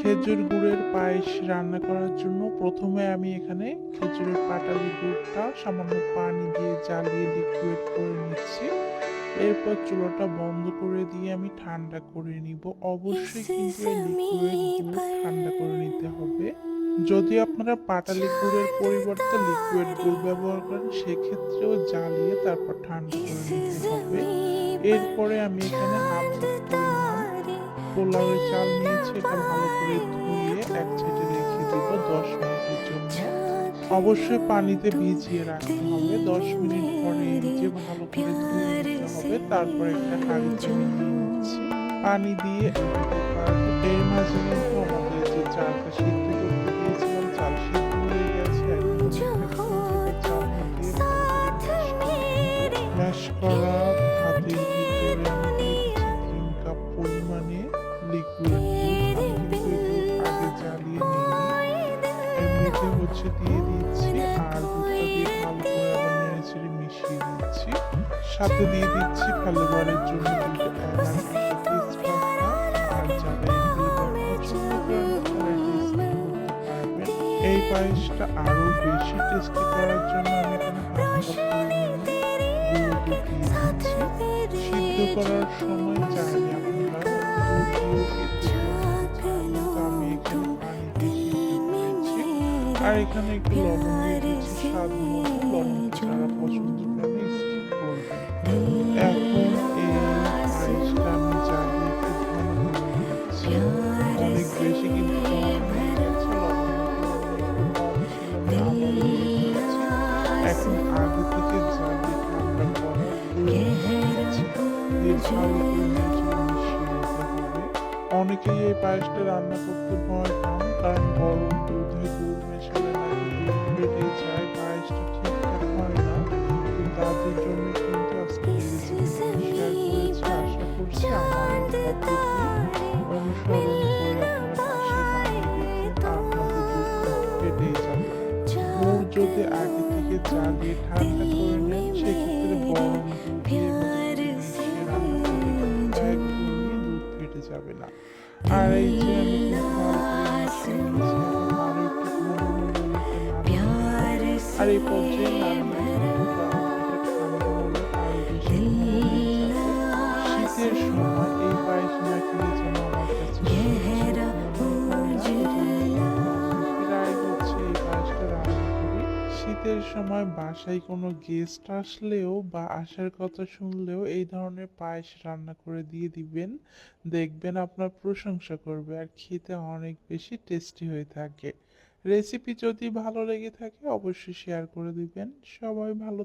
খেজুর গুড়ের পায়েস রান্না করার জন্য প্রথমে আমি এখানে খেজুরের পাটালি গুড়টা সামান্য পানি দিয়ে জ্বালিয়ে লিকুইড করে নিচ্ছি। এরপর চুলাটা বন্ধ করে দিয়ে আমি ঠান্ডা করে নিব। অবশ্যই কিন্তু এই লিকুইড গুড় ঠান্ডা করে নিতে হবে। যদি আপনারা পাটালি গুড়ের পরিবর্তে লিকুইড গুড় ব্যবহার করেন সেক্ষেত্রেও জ্বালিয়ে তারপর ঠান্ডা করে নিতে হবে। এরপরে আমি এখানে হাফ কাপ পরিমাণ পোলাওয়ের চাল নিয়েছি এটা ভালো করে ধুয়ে এক সাইডে রেখে দেব দশ মিনিটের জন্য। অবশ্যই পানিতে ভিজিয়ে রাখতে হবে। দশ মিনিট পরে যে ভালো করে ধুয়ে নিতে হবে, তারপর একটা হাঁড়িতে নিয়ে নিচ্ছি পানি দিয়ে এর মাঝে কিন্তু আমাদের যে চালটা লিকুইড এমনিতে হচ্ছে দিয়ে দিচ্ছি, আর দুধটা দিয়ে ভালো মিশিয়ে দিচ্ছি। সাথে দিয়ে দিচ্ছি জন্য আর এই পায়েসটা আরও বেশি টেস্টি করার জন্য আমি এখানে সিদ্ধ করার সময় চাইলে আর এখানে একটু লবণ দিয়ে দিচ্ছি স্বাদ মতো লবণ যারা পছন্দ স্কিপ এখন এই আমি একটু অনেক বেশি কিন্তু এখন আগে থেকে নিতে হবে। অনেকেই এই পায়েসটা রান্না করতে ভয় পান কারণ গরম দুধে যদি আগে থেকে জ্বালিয়ে ঠান্ডা করে নেন সেক্ষেত্রে গরম দুধ দিয়ে মিশিয়ে রান্না করলে কিন্তু একদমই দুধ ফেটে যাবে না আর এই যে আমি খুব ভালো করে মিশিয়ে নিয়েছি এখন আরও একটু ঘন ঘন করে নিতে নাড়িয়ে নিতে হবে। আর এই পর্যায়ে শীতের সময় বাসায় কোনো গেস্ট আসলেও বা আসার কথা শুনলেও এই ধরনের পায়েস রান্না করে দিয়ে দিবেন। দেখবেন আপনার প্রশংসা করবে আর খেতে অনেক বেশি টেস্টি হয়ে থাকে। রেসিপি যদি ভালো লেগে থাকে অবশ্যই শেয়ার করে দিবেন। সবাই ভালো